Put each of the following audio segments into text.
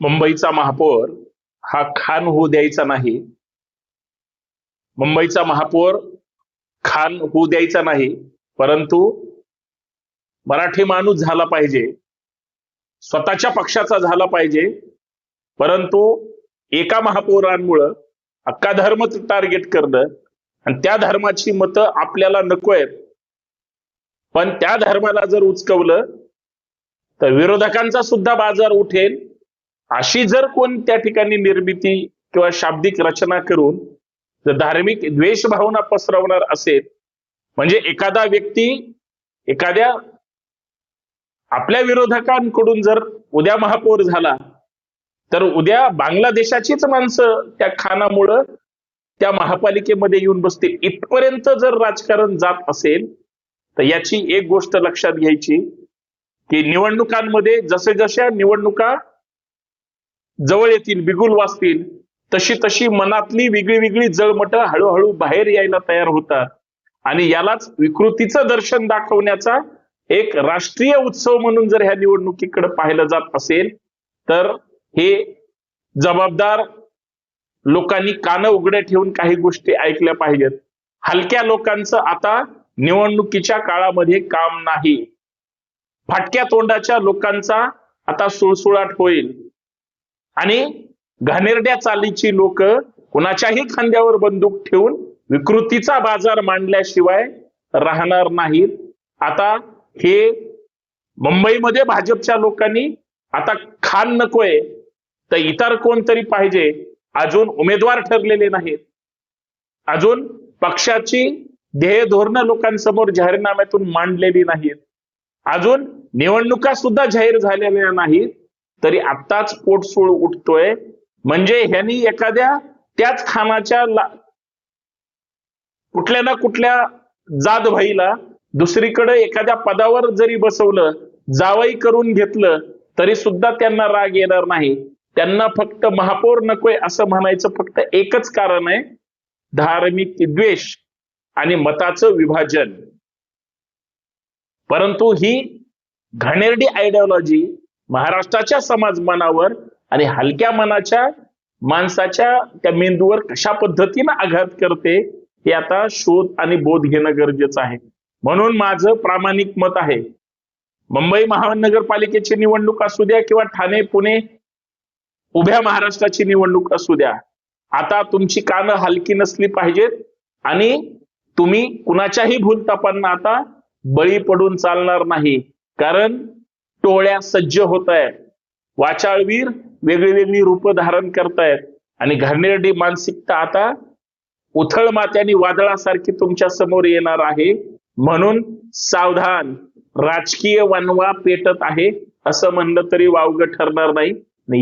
मुंबईचा महापौर हा खान होऊ द्यायचा नाही. मुंबईचा महापौर खान होऊ द्यायचा नाही. परंतु मराठी माणूस झाला पाहिजे. स्वतःच्या पक्षाचा झाला पाहिजे. परंतु एका महापौरांमुळं अख्खा धर्म टार्गेट करणं आणि त्या धर्माची मतं आपल्याला नको आहेत. पण त्या धर्माला जर उचकवलं तर विरोधकांचा सुद्धा बाजार उठेल. अशी जर कोण त्या ठिकाणी निर्मिती किंवा शाब्दिक रचना करून जर धार्मिक द्वेष भावना पसरवणार असेल म्हणजे एखादा व्यक्ती एखाद्या आपल्या विरोधकांकडून जर उद्या महापौर झाला तर उद्या बांगलादेशाचीच माणसं त्या खानामुळं त्या महापालिकेमध्ये येऊन बसतील. इथपर्यंत जर राजकारण जात असेल तर याची एक गोष्ट लक्षात घ्यायची की निवडणुकांमध्ये जसे जशा निवडणुका जवळ येतील बिगुल वाचतील तशी तशी मनातली वेगळी वेगळी जळमट हळूहळू बाहेर यायला तयार होतात. आणि यालाच विकृतीचं दर्शन दाखवण्याचा एक राष्ट्रीय उत्सव म्हणून जर ह्या निवडणुकीकडे पाहिलं जात असेल तर हे जबाबदार लोकांनी कानं उघडे ठेवून काही गोष्टी ऐकल्या पाहिजेत. हलक्या लोकांचं आता निवडणुकीच्या काळामध्ये काम नाही. फाटक्या तोंडाच्या लोकांचा आता सुळसुळाट होईल. आणि घाणेरड्या चालीची लोक कुणाच्याही खांद्यावर बंदूक ठेवून विकृतीचा बाजार मांडल्याशिवाय राहणार नाहीत. आता हे मुंबईमध्ये भाजपच्या लोकांनी आता खान नकोय तर इतर कोणतरी पाहिजे अजून उमेदवार ठरलेले नाहीत. अजून पक्षाची ध्येय धोरणं लोकांसमोर जाहीरनाम्यातून मांडलेली नाहीत. अजून निवडणुका सुद्धा जाहीर झालेल्या नाहीत. तरी आत्ताच पोटसूळ उठतोय. म्हणजे ह्यांनी एखाद्या त्याच खानाच्या कुठल्या ना कुठल्या जात भाईला दुसरीकडे एखाद्या पदावर जरी बसवलं जावई करून घेतलं तरी सुद्धा त्यांना राग येणार नाही. त्यांना फक्त महापौर नकोय असं म्हणायचं फक्त एकच कारण आहे धार्मिक द्वेष आणि मताचं विभाजन. परंतु ही घाणेरडी आयडिओलॉजी महाराष्ट्राच्या समाज मनावर आणि हलक्या मनाच्या माणसाच्या त्या मेंदूवर कशा पद्धतीनं आघात करते हे आता शोध आणि बोध घेणं गरजेचं आहे. म्हणून माझं प्रामाणिक मत आहे मुंबई महानगरपालिकेची निवडणूक असू द्या किंवा ठाणे पुणे उभ्या महाराष्ट्राची निवडणूक असू द्या. आता तुमची कानं हलकी नसली पाहिजेत आणि तुम्ही कुणाच्याही भूलतापांना आता बळी पडून चालणार नाही. कारण टोळ्या सज्ज होत आहेत वाचाळवीर वेगळी वेगळी रूप धारण करतायत. आणि घाणेरडी मानसिकता आता उथळ मात्याने वादळासारखी तुमच्यासमोर येणार आहे. म्हणून सावधान राजकीय वनवा पेटत आहे असं म्हणलं तरी वावग ठरणार नाही.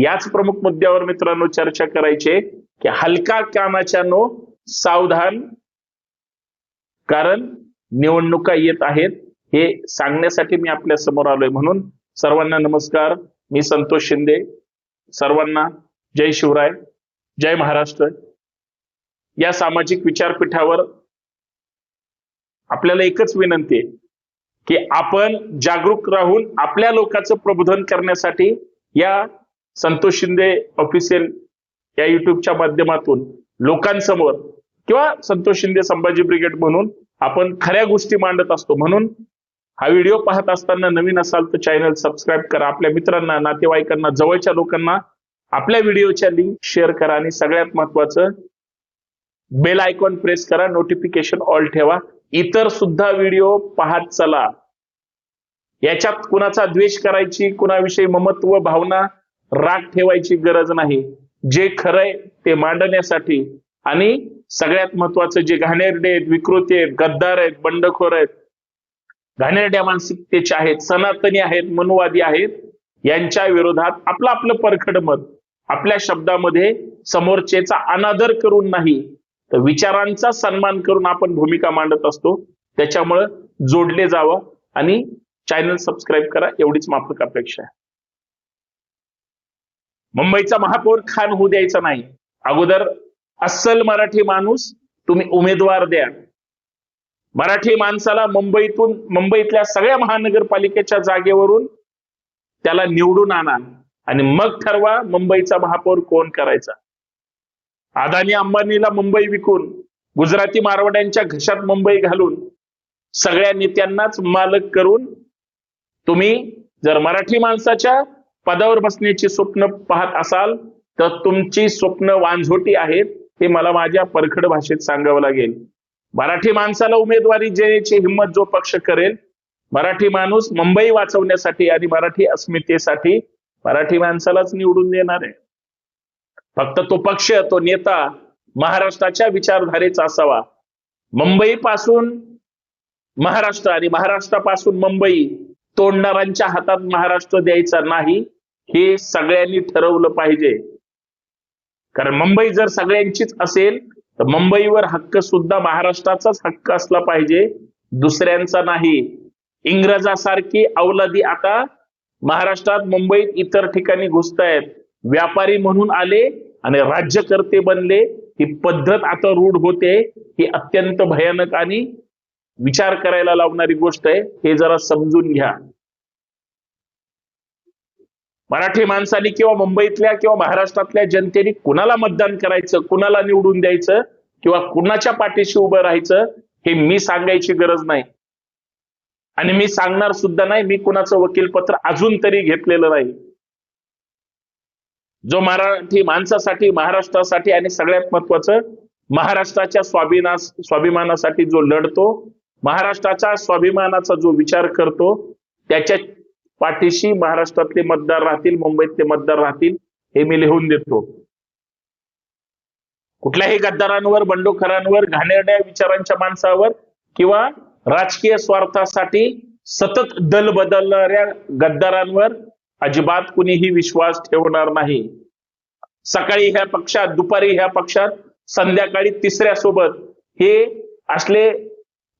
याच प्रमुख मुद्द्यावर मित्रांनो चर्चा करायची की हलका कामाच्या नो सावधान कारण निवडणुका येत आहेत. हे सांगण्यासाठी मी आपल्यासमोर आलोय. म्हणून सर्वांना नमस्कार. मी संतोष शिंदे. सर्वांना जय शिवराय जय महाराष्ट्र. या सामाजिक विचारपीठावर आपल्याला एकच विनंती आहे की आपण जागरूक राहून आपल्या लोकांचं प्रबोधन करण्यासाठी या संतोष शिंदे ऑफिशियल या युट्यूबच्या माध्यमातून लोकांसमोर किंवा संतोष शिंदे संभाजी ब्रिगेड म्हणून आपण खऱ्या गोष्टी मांडत असतो. म्हणून हा व्हिडिओ पाहत असताना नवीन असाल तर चॅनल सबस्क्राईब करा. आपल्या मित्रांना नातेवाईकांना जवळच्या लोकांना आपल्या व्हिडिओच्या लिंक शेअर करा आणि सगळ्यात महत्वाचं बेल आयकॉन प्रेस करा नोटिफिकेशन ऑल ठेवा. इतर सुद्धा व्हिडिओ पाहत चला. याच्यात कुणाचा द्वेष करायची कुणाविषयी ममत्व भावना राग ठेवायची गरज नाही. जे खरंय ते मांडण्यासाठी. आणि सगळ्यात महत्वाचं जे घाणेरडे आहेत विकृती आहेत गद्दार आहेत बंडखोर आहेत घाणेरड्या मानसिकतेचे आहेत सनातनी आहेत मनुवादी आहेत यांच्या विरोधात आपलं आपलं परखड मत आपल्या शब्दामध्ये समोरचेचा अनादर करून नाही तर विचारांचा सन्मान करून आपण भूमिका मांडत असतो. त्याच्यामुळं जोडले जावं आणि चॅनल सबस्क्राईब करा एवढीच माफक अपेक्षा आहे. मुंबईचा महापौर खान होऊ द्यायचा नाही. अगोदर अस्सल मराठी माणूस तुम्ही उमेदवार द्या. मराठी माणसाला मुंबईतून मुंबईतल्या सगळ्या महानगरपालिकेच्या जागेवरून त्याला निवडून आणा. आणि मग ठरवा मुंबईचा महापौर कोण करायचा. अदानी अंबानीला मुंबई विकून गुजराती मारवाड्यांच्या घशात मुंबई घालून सगळ्या नेत्यांनाच मालक करून तुम्ही जर मराठी माणसाच्या पदावर बसण्याची स्वप्न पाहत असाल तर तुमची स्वप्न वांझोटी आहेत हे मला माझ्या परखड भाषेत सांगावं लागेल. मराठी माणसाला उमेदवारी देण्याची हिंमत जो पक्ष करेल मराठी माणूस मुंबई वाचवण्यासाठी आणि मराठी अस्मितेसाठी मराठी माणसालाच निवडून देणार आहे. फक्त तो पक्ष तो नेता महाराष्ट्राच्या विचारधारेचा असावा. मुंबई पासून महाराष्ट्र आणि महाराष्ट्रापासून मुंबई तोडणाऱ्यांच्या हातात महाराष्ट्र द्यायचा नाही हे सगळ्यांनी ठरवलं पाहिजे. कारण मुंबई जर सगळ्यांचीच असेल तर मुंबईवर हक्क सुद्धा महाराष्ट्राचाच हक्क असला पाहिजे दुसऱ्यांचा नाही. इंग्रजासारखी अवलादी आता महाराष्ट्रात मुंबईत इतर ठिकाणी घुसतायत. व्यापारी म्हणून आले आणि राज्यकर्ते बनले. ही पद्धत आता रूढ होते. ही अत्यंत भयानक आणि विचार करायला लावणारी गोष्ट आहे. हे जरा समजून घ्या. मराठी माणसाने किंवा मुंबईतल्या किंवा महाराष्ट्रातल्या जनतेने कुणाला मतदान करायचं कुणाला निवडून द्यायचं किंवा कुणाच्या पाठीशी उभं राहायचं हे मी सांगायची गरज नाही. आणि मी सांगणार सुद्धा नाही मी कुणाचं वकीलपत्र अजून तरी घेतलेलं नाही. जो मराठी माणसासाठी महाराष्ट्रासाठी आणि सगळ्यात महत्वाचं महाराष्ट्राच्या स्वाभिना स्वाभिमानासाठी जो लढतो महाराष्ट्राच्या स्वाभिमानाचा जो विचार करतो त्याच्या पाठीशी महाराष्ट्रातले मतदार राहतील मुंबईतले मतदार राहतील हे मी लिहून देतो. कुठल्याही गद्दारांवर बंडोखरांवर घाणेरड्या विचारांच्या माणसावर किंवा राजकीय स्वार्थासाठी सतत दल बदलणाऱ्या गद्दारांवर अजिबात कुणीही विश्वास ठेवणार नाही. सकाळी ह्या पक्षात दुपारी ह्या पक्षात संध्याकाळी तिसऱ्या सोबत हे असले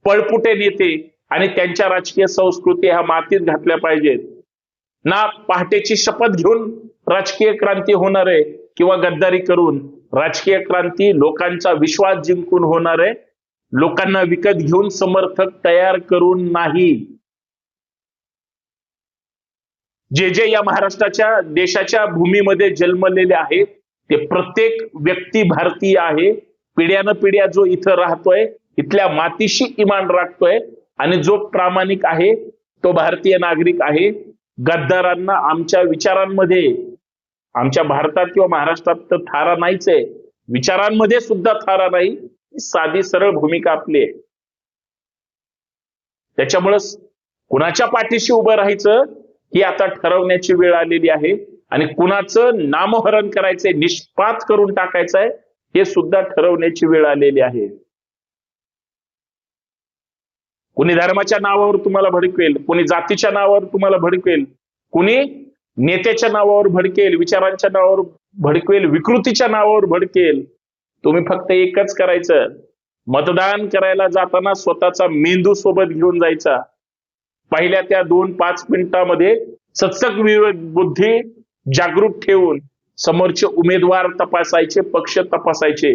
पळपुटे नेते आणि त्यांच्या राजकीय संस्कृती ह्या मातीत घातल्या पाहिजेत. ना पहाटेची शपथ घेऊन राजकीय क्रांती होणार आहे किंवा गद्दारी करून राजकीय क्रांती लोकांचा विश्वास जिंकून होणार आहे. लोकांना विकत घेऊन समर्थक तयार करून नाही. जे जे या महाराष्ट्राच्या देशाच्या भूमीमध्ये जन्मलेले आहेत ते प्रत्येक व्यक्ती भारतीय आहे. पिढ्यानं पिढ्या जो इथं राहतोय इथल्या मातीशी इमान राखतोय आणि जो प्रामाणिक आहे तो भारतीय नागरिक आहे. गद्दारांना आमच्या विचारांमध्ये आमच्या भारतात किंवा महाराष्ट्रात तर थारा नाहीच आहे. विचारांमध्ये सुद्धा थारा नाही. साधी सरळ भूमिका आपली आहे. त्याच्यामुळं कुणाच्या पाठीशी उभं राहायचं ही आता ठरवण्याची वेळ आलेली आहे. आणि कुणाचं नामहरण करायचंय निष्पात करून टाकायचंय हे सुद्धा ठरवण्याची वेळ आलेली आहे. कुणी धर्माच्या नावावर तुम्हाला भडकेल कुणी जातीच्या नावावर तुम्हाला भडकवेल कुणी नेत्याच्या नावावर भडकेल विचारांच्या नावावर भडकेल विकृतीच्या नावावर भडकेल. तुम्ही फक्त एकच करायचं. मतदान करायला जाताना स्वतःचा मेंदू सोबत घेऊन जायचा. पहिल्या त्या दोन पाच मिनिटांमध्ये सचक विवेक बुद्धी जागृत ठेवून समोरचे उमेदवार तपासायचे पक्ष तपासायचे.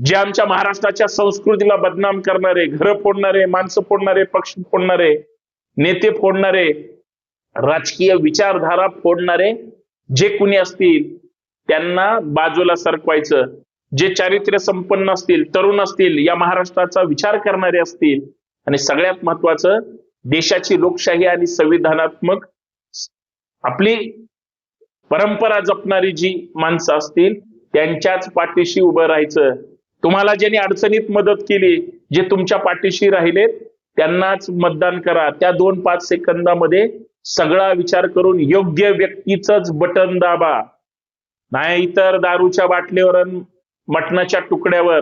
जे आमच्या महाराष्ट्राच्या संस्कृतीला बदनाम करणारे घरं फोडणारे माणसं फोडणारे पक्ष फोडणारे नेते फोडणारे राजकीय विचारधारा फोडणारे जे कुणी असतील त्यांना बाजूला सरकवायचं. जे चारित्र्य संपन्न असतील तरुण असतील या महाराष्ट्राचा विचार करणारे असतील आणि सगळ्यात महत्वाचं देशाची लोकशाही आणि संविधानात्मक आपली परंपरा जपणारी जी माणसं असतील त्यांच्याच पाठीशी उभं राहायचं. तुम्हाला ज्यांनी अडचणीत मदत केली जे तुमच्या पाठीशी राहिलेत त्यांनाच मतदान करा. त्या दोन पाच सेकंदामध्ये सगळा विचार करून योग्य व्यक्तीच बटन दाबा. नाही तर दारूच्या बाटलीवर मटणाच्या तुकड्यावर.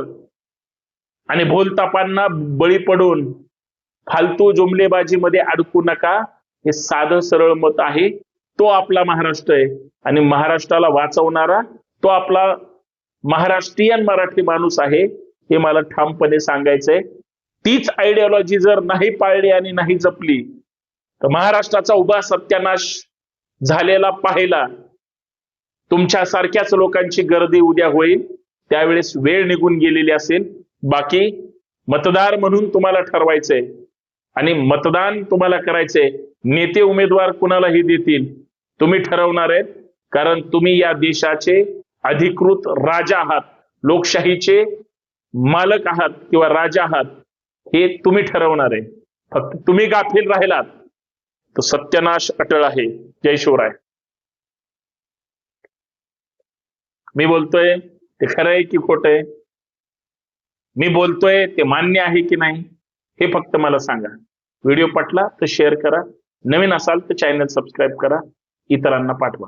आणि भोलतापांना बळी पडून फालतू जुमलेबाजीमध्ये अडकू नका. हे साधं सरळ मत आहे. तो आपला महाराष्ट्र आहे. आणि महाराष्ट्राला वाचवणारा तो आपला महाराष्ट्रीयन मराठी माणूस आहे हे मला ठामपणे सांगायचंय. तीच आयडिओलॉजी जर नाही पाळली आणि नाही जपली तर महाराष्ट्राचा उभा सत्यानाश झालेला पाहिला तुमच्या सारख्याच लोकांची गर्दी उद्या होईल त्यावेळेस वेळ निघून गेलेली असेल. बाकी मतदार म्हणून तुम्हाला ठरवायचंय आणि मतदान तुम्हाला करायचंय. नेते उमेदवार कुणालाही देतील तुम्ही ठरवणार आहेत कारण तुम्ही या देशाचे अधिकृत राजा आहात लोकशाहीचे मालक आहात किंवा राजा आहात हे तुम्ही ठरवणार आहे. फक्त तुम्ही गाफील राहिलात तर सत्यनाश अटळ आहे. जय शिवराय. मी बोलतोय ते खरं आहे की खोट आहे? मी बोलतोय ते मान्य आहे की नाही? हे फक्त मला सांगा. व्हिडिओ पटला तर शेअर करा. नवीन असाल तर चॅनल सबस्क्राईब करा. इतरांना पाठवा.